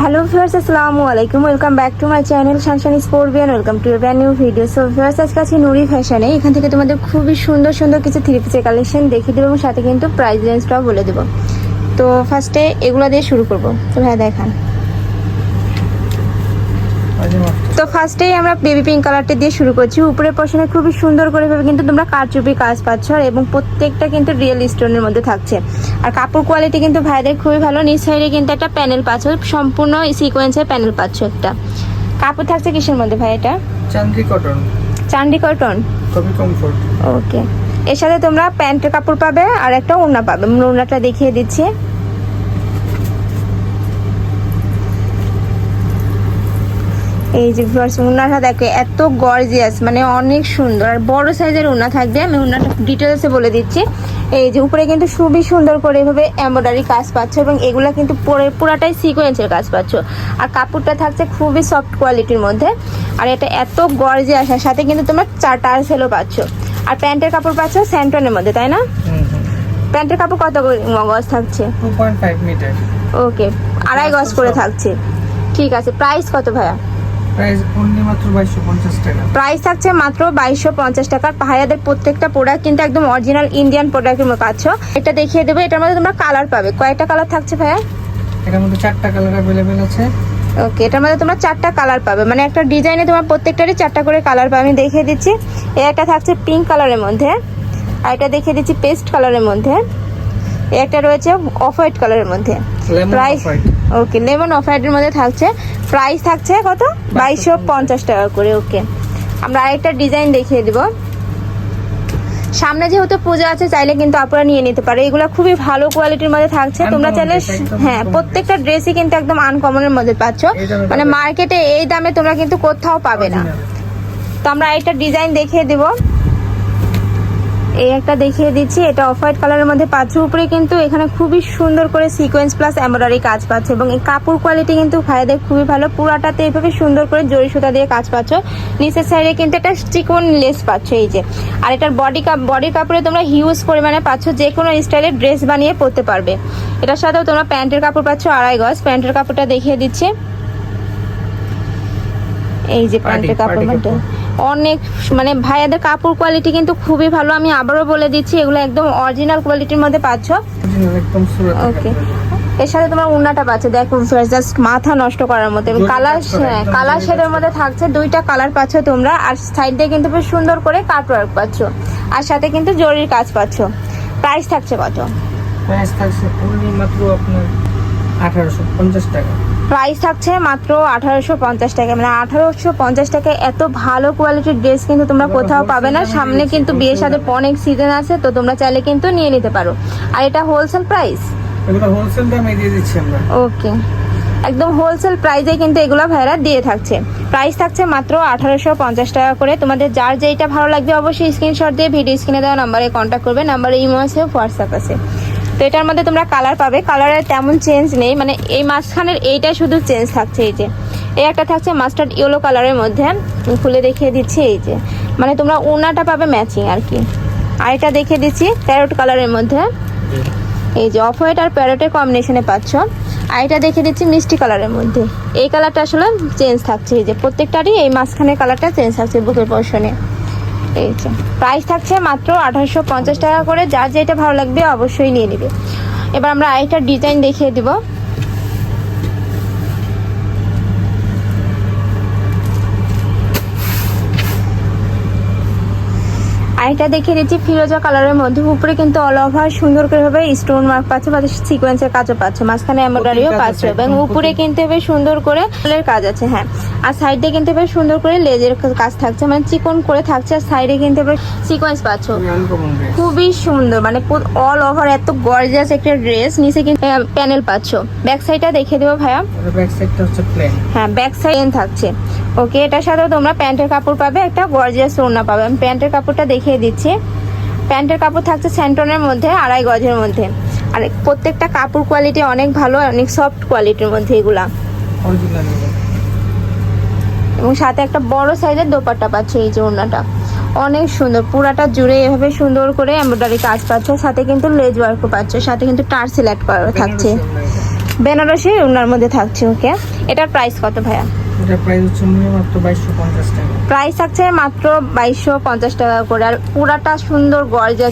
Hello viewers আসসালামু আলাইকুম। Welcome back to my channel শানশান sport বিয়ান ওয়েলকাম টু ব্যান নিউ ভিডিও সো ভিউয়ার্স আজকে আছে নুরি ফ্যাশনে এখান থেকে তোমাদের খুবই সুন্দর সুন্দর কিছু থ্রি পিসের কালেকশন দেখিয়ে দেবো এবং সাথে কিন্তু প্রাইস রেঞ্জটাও বলে দেবো। তো ফার্স্টে এগুলো দিয়ে শুরু করব। তো হ্যাঁ দেখান। তো ফার্স্টেই আমরা বেবি পিঙ্ক কালারটা দিয়ে শুরু করছি। উপরের পশনে খুবই সুন্দর করে ভাবে কিন্তু তোমরা কারচুপি কাজ পাচ্ছ আর এবং প্রত্যেকটা কিন্তু রিয়েল স্টোনের মধ্যে থাকছে। আর কাপড় কোয়ালিটি কিন্তু ভাইদের খুবই ভালো। নিচ সাইডে কিন্তু একটা প্যানেল পাচ্ছ সম্পূর্ণ সিকোয়েন্সের প্যানেল পাচ্ছ একটা। কাপড় থাকছে কিসের মধ্যে ভাই এটা? চান্দি কটন চান্ডি কটন খুবই কমফোর্ট ওকে এর সাথে তোমরা প্যান্টের কাপড় পাবে আর একটা ওড়না পাবে। ওড়নাটা দেখিয়ে দিচ্ছি। এই যে ভিউয়ার্স উন্নাটা দেখো এত গর্জিয়াস মানে অনেক সুন্দর। আর বড় সাইজের উনা থাকবে আমি উন্নাটা ডিটেলসে বলে দিচ্ছি। এই যে উপরে কিন্তু খুবই সুন্দর করে এভাবে এমব্রয়ডারি কাজ পাচ্ছ এবং এগুলা কিন্তু পরে পুরাটাই সিকোয়েন্সের কাজ পাচ্ছ। আর কাপড়টা থাকছে খুবই সফট কোয়ালিটির মধ্যে। আর এটা এত গর্জিয়াস আর সাথে কিন্তু তোমার চারটা সেলও পাচ্ছ। আর প্যান্টের কাপড় পাচ্ছ স্যান্টনের মধ্যে তাই না? প্যান্টের কাপড় কত গজ থাকছে? ওকে আড়াই গজ করে থাকছে। ঠিক আছে প্রাইস কত ভাইয়া? প্রাইস অনলি মাত্র বাইশশো পঞ্চাশ টাকা। প্রাইস থাকছে মাত্র টাকার প্রত্যেকটা প্রোডাক্ট কিন্তু একদম অরিজিনাল ইন্ডিয়ান প্রোডাক্টের মতো পাচ্ছ এটা দেখিয়ে দেবো এটার মধ্যে তোমরা কালার পাবে। কয়টা কালার থাকছে ভাইয়া? এটার মধ্যে চারটা কালার অ্যাভেলেবেল আছে। ওকে এটার মধ্যে তোমরা চারটা কালার পাবে। মানে একটা ডিজাইনে তোমার প্রত্যেকটারই চারটা করে কালার পাবে। আমি দেখিয়ে দিচ্ছি। এ একটা থাকছে পিঙ্ক কালারের মধ্যে। আর এটা দেখিয়ে দিচ্ছি পেস্ট কালারের মধ্যে। একটা রয়েছে অফ হোয়াইট কালারের মধ্যে। প্রাইস ওকে লেমন অফ হোয়াইটের মধ্যে থাকছে। প্রাইস থাকছে কত? বাইশশো পঞ্চাশ টাকা করে ওকে আমরা আরেকটা ডিজাইন দেখিয়ে দিব। সামনে যেহেতু পূজা আছে চাইলে কিন্তু আপনারা নিয়ে নিতে পারে এগুলো খুবই ভালো কোয়ালিটির মধ্যে থাকছে। তোমরা চাইলে হ্যাঁ প্রত্যেকটা ড্রেসই কিন্তু একদম আনকমনের মধ্যে পাচ্ছ। মানে মার্কেটে এই দামে তোমরা কিন্তু কোথাও পাবে না। তো আমরা একটা ডিজাইন দেখিয়ে দিব। এই একটা দেখিয়ে দিচ্ছি এটা অফ হোয়াইট কালারের মধ্যে পাচ্ছ। উপরে কিন্তু এখানে খুবই সুন্দর করে সিকোয়েন্স প্লাস এমব্রয়ডারি কাজ পাচ্ছে এবং এই কাপড় কোয়ালিটি কিন্তু ভাইদের খুবই ভালো। পুরাটাতে এইভাবে সুন্দর করে জরি সুতা দিয়ে কাজ পাচ্ছ। নিচের সাইডে কিন্তু একটা চিকন লেস পাচ্ছ এই যে। আর এটার বডি কাপ বডি কাপড়ে তোমরা হিউজ পরিমাণে পাচ্ছ যে কোনো স্টাইলের ড্রেস বানিয়ে পরতে পারবে। এটার সাথেও তোমরা প্যান্টের কাপড় পাচ্ছ আড়াই গজ। প্যান্টের কাপড়টা দেখিয়ে দিচ্ছি। এই যে প্যান্টের কাপড়। অনেক মানে ভাইয়াদের কাপড় কোয়ালিটি কিন্তু খুবই ভালো। আমি আবারও বলে দিচ্ছি এগুলো একদম অরিজিনাল কোয়ালিটির মধ্যে পাচ্ছ। ওকে এর সাথে তোমার উন্নাটা পাচ্ছে দেখো জাস্ট মাথা নষ্ট করার মতো। কালার কাজ কালার শেডের মধ্যে থাকছে দুইটা কালার পাচ্ছ তোমরা। আর সাইড দিয়ে কিন্তু বেশ সুন্দর করে কাট ওয়ার্ক পাচ্ছ। আর সাথে কিন্তু জরির কাজ পাচ্ছ। প্রাইস থাকছে কত? প্রাইস থাকছে মাত্র আপনার আঠারোশো পঞ্চাশ টাকা। প্রাইস থাকছে মাত্র আঠারোশো পঞ্চাশ টাকা। মানে আঠারোশো পঞ্চাশ টাকায় এত ভালো কোয়ালিটির ড্রেস কিন্তু তোমরা কোথাও পাবে না। সামনে কিন্তু বিয়ের সাথে অনেক সিজন আছে তো তোমরা চাইলে কিন্তু নিয়ে নিতে পারো। আর এটা হোলসেল প্রাইস এগুলো হোলসেল দামে দিয়ে দিচ্ছি আমরা। ওকে একদম হোলসেল প্রাইসে কিন্তু এগুলো ভাইরা দিয়ে থাকছে। প্রাইস থাকছে মাত্র আঠারোশো পঞ্চাশ টাকা করে। তোমাদের যার যেইটা ভালো লাগবে অবশ্যই স্ক্রিনশট দিয়ে ভিডিও স্ক্রিনে দেওয়া নাম্বারে কন্ট্যাক্ট করবে। নাম্বারে ইমো আছে হোয়াটসঅ্যাপ আছে। তো এটার মধ্যে তোমরা কালার পাবে। কালারের তেমন চেঞ্জ নেই মানে এই মাঝখানের এইটাই শুধু চেঞ্জ থাকছে এই যে। এই একটা থাকছে মাস্টার্ড ইয়েলো কালারের মধ্যে। খুলে দেখিয়ে দিচ্ছি এই যে। মানে তোমরা ওনাটা পাবে ম্যাচিং আর কি। আর এটা দেখিয়ে দিচ্ছি প্যারোট কালারের মধ্যে। এই যে অফ হোয়াইট আর প্যারোটের কম্বিনেশনে পাচ্ছ। আর এটা দেখে দিচ্ছি মিষ্টি কালারের মধ্যে। এই কালারটা আসলে চেঞ্জ থাকছে এই যে। প্রত্যেকটারই এই মাঝখানের কালারটা চেঞ্জ থাকছে বুকের পোর্শনে এই যে প্রাইস থাকছে মাত্র আঠারোশো পঞ্চাশ টাকা করে। যার যেটা ভালো লাগবে অবশ্যই নিয়ে নেবে। এবার আমরা আরেকটা ডিজাইন দেখিয়ে দিব। আরেকটা দেখে নিচ্ছি ফিরোজা কালারের মধ্যে। উপরে কিন্তু অল ওভার সুন্দর করে ভাবে স্টোন মার্ক পাচ্ছ বা সিকোয়েন্সের কাজও পাচ্ছে। মাঝখানে এমব্রয়ডারিও পাচ্ছ এবং উপরে। কিন্তু বেশ সুন্দর করে ফুলের কাজ আছে হ্যাঁ। আর সাইডে কিন্তু বেশ সুন্দর করে লেজের কাজ থাকছে মানে চিকন করে থাকছে আর সাইডে কিন্তু বেশ সিকোয়েন্স পাচ্ছ। খুবই সুন্দর মানে অল ওভার এত গর্জিয়াস একটা ড্রেস নিচে কিন্তু প্যানেল পাচ্ছ। ব্যাক সাইডটা দেখে দেবো ভাইয়া। ব্যাক সাইডটা হচ্ছে প্লেন হ্যাঁ ব্যাক সাইড থাকছে। ওকে এটার সাথে তোমরা প্যান্টের কাপড় পাবে একটা গর্জিয়াস ওড়না পাবে। আমি প্যান্টের কাপড়টা দেখিয়ে দিচ্ছি। প্যান্টের কাপড় থাকছে স্যান্টনের মধ্যে আড়াই গজের মধ্যে। আর প্রত্যেকটা কাপড় কোয়ালিটি অনেক ভালো অনেক সফট কোয়ালিটির মধ্যে এগুলা। এবং সাথে একটা বড় সাইজের দোপাট্টা পাচ্ছে এই যে ওড়নাটা। অনেক সুন্দর পুরাটা জুড়ে এভাবে সুন্দর করে এমব্রয়ডারি কাজ পাচ্ছে। সাথে কিন্তু লেজ ওয়ার্কও পাচ্ছে সাথে কিন্তু টার সিলেক্ট করা থাকছে। বেনারসি ওনার মধ্যে থাকছে ওকে এটার প্রাইস কত ভাইয়া? মাত্র টাকা। করে। আর সুন্দর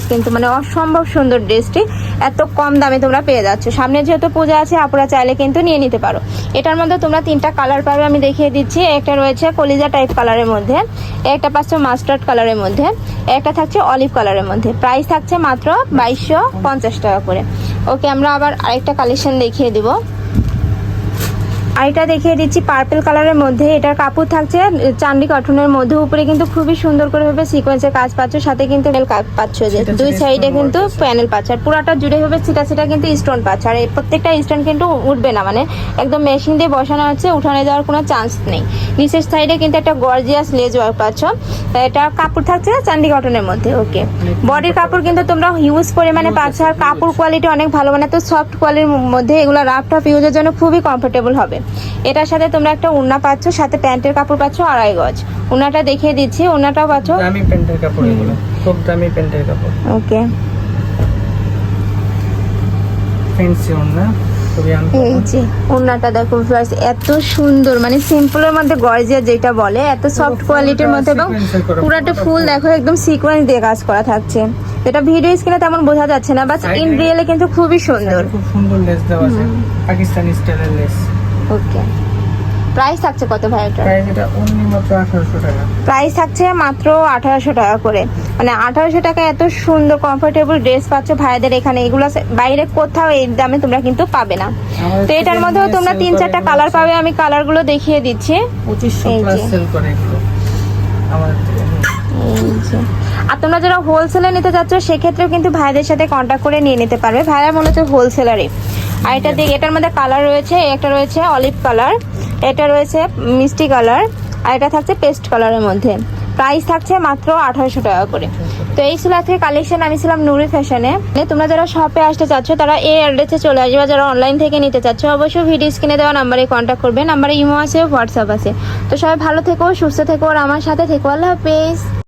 কিন্তু মানে অসম্ভব সুন্দর ড্রেসটি। এত কম দামে তোমরা পেয়ে সামনে যেহেতু পূজা আছে চাইলে কিন্তু নিয়ে নিতে পারো। এটার মধ্যে তোমরা তিনটা কালার পাবে, আমি দেখিয়ে দিচ্ছি। একটা রয়েছে কলিজা টাইপ কালারের মধ্যে, একটা পাচ্ছ মাস্টার্ড কালারের মধ্যে, একটা থাকছে অলিভ কালারের মধ্যে। প্রাইস থাকছে মাত্র বাইশশো পঞ্চাশ টাকা করে। ওকে আমরা আবার আরেকটা কালেকশন দেখিয়ে দিব। আরেকটা দেখিয়ে দিচ্ছি পার্পল কালারের মধ্যে। এটার কাপড় থাকছে চান্দি কটনের মধ্যে। উপরে কিন্তু খুবই সুন্দর করে ভাবে সিকোয়েন্সের কাজ পাচ্ছ সাথে কিন্তু পাচ্ছ যে। দুই সাইডে কিন্তু প্যানেল পাচ্ছ। আর পুরাটা জুড়ে হবে সেটা সেটা কিন্তু স্টোন পাচ্ছ। আর এই প্রত্যেকটা স্টোন কিন্তু উঠবে না মানে একদম মেশিন দিয়ে বসানো হচ্ছে উঠানে যাওয়ার কোনো চান্স নেই। নিচের সাইডে কিন্তু একটা গর্জিয়াস লেজ ওয়ার্ক পাচ্ছ। এটা কাপড় থাকছে চান্দি কটনের মধ্যে? ওকে বডির কাপড়? কিন্তু তোমরা হিউজ পরিমাণে পাচ্ছ। আর কাপড় কোয়ালিটি অনেক ভালো মানে তো সফট কোয়ালিটির মধ্যে এগুলো রাফ টাফ ইউজের জন্য খুবই কমফোর্টেবল হবে। এটার সাথে তোমরা একটা উন্না পাচ্ছ সাথে প্যান্টের কাপড় পাচ্ছ আড়াই গজ। উন্নাটা দেখিয়ে দিচ্ছি উন্নাটাও পাচ্ছ। দামি প্যান্টের কাপড় এগুলো খুব দামি প্যান্টের কাপড়। ওকে। ফ্যান্সি না খুবই এই যে উন্নাটা দেখো এত সুন্দর মানে সিম্পলের মধ্যে গর্জিয়া যেটা বলে এত সফট কোয়ালিটির মধ্যে এবং পুরাটা ফুল ফুল। দেখো একদম সিকোয়েন্স দিয়ে কাজ করা থাকছে। এটা ভিডিও স্ক্রিনে তেমন বোঝা যাচ্ছে না বাট ইন রিয়েলে কিন্তু খুবই সুন্দর। খুব সুন্দর লেস দেওয়া আছে পাকিস্তানি স্টাইলের লেস ওকে প্রাইস থাকছে কত ভাই এটা প্রাইস থাকছে মাত্র আঠারোশো টাকা করে। মানে আঠারোশো টাকা এত সুন্দর কমফোর্টেবল ড্রেস পাচ্ছ ভাইদের এখানে। এগুলো বাইরে কোথাও এই দামে তোমরা কিন্তু পাবে না। তো এটার মধ্যেও তোমরা তিন চারটা কালার পাবে। আমি কালারগুলো দেখিয়ে দিচ্ছি। এই যে। আর তোমরা যারা হোলসেলে নিতে চাচ্ছ সেক্ষেত্রেও কিন্তু ভাইদের সাথে কন্ট্যাক্ট করে নিয়ে নিতে পারবে। ভাইরা মনে হচ্ছে হোলসেলারে আর এটা দিয়ে এটার মধ্যে কালার রয়েছে, একটা রয়েছে অলিভ কালার এটা রয়েছে মিষ্টি কালার আর এটা থাকছে পেস্ট কালারের মধ্যে। প্রাইস থাকছে মাত্র আঠারোশো টাকা করে। তো এই ছিল আজকে কালেকশন আমি ছিলাম নুরি ফ্যাশনে তোমরা যারা শপে আসতে চাচ্ছ, তারা এই অ্যাড্রেসে চলে আসবে, যারা অনলাইন থেকে নিতে চাচ্ছ, অবশ্যই ভিডিও স্ক্রিনে দেওয়া নাম্বারে কন্ট্যাক্ট করবে নাম্বারে ইমো আছে হোয়াটসঅ্যাপ আছে। তো সবাই ভালো থেকো, সুস্থ থেকো, আর আমার সাথে থেকো। আল্লাহ হাফেজ।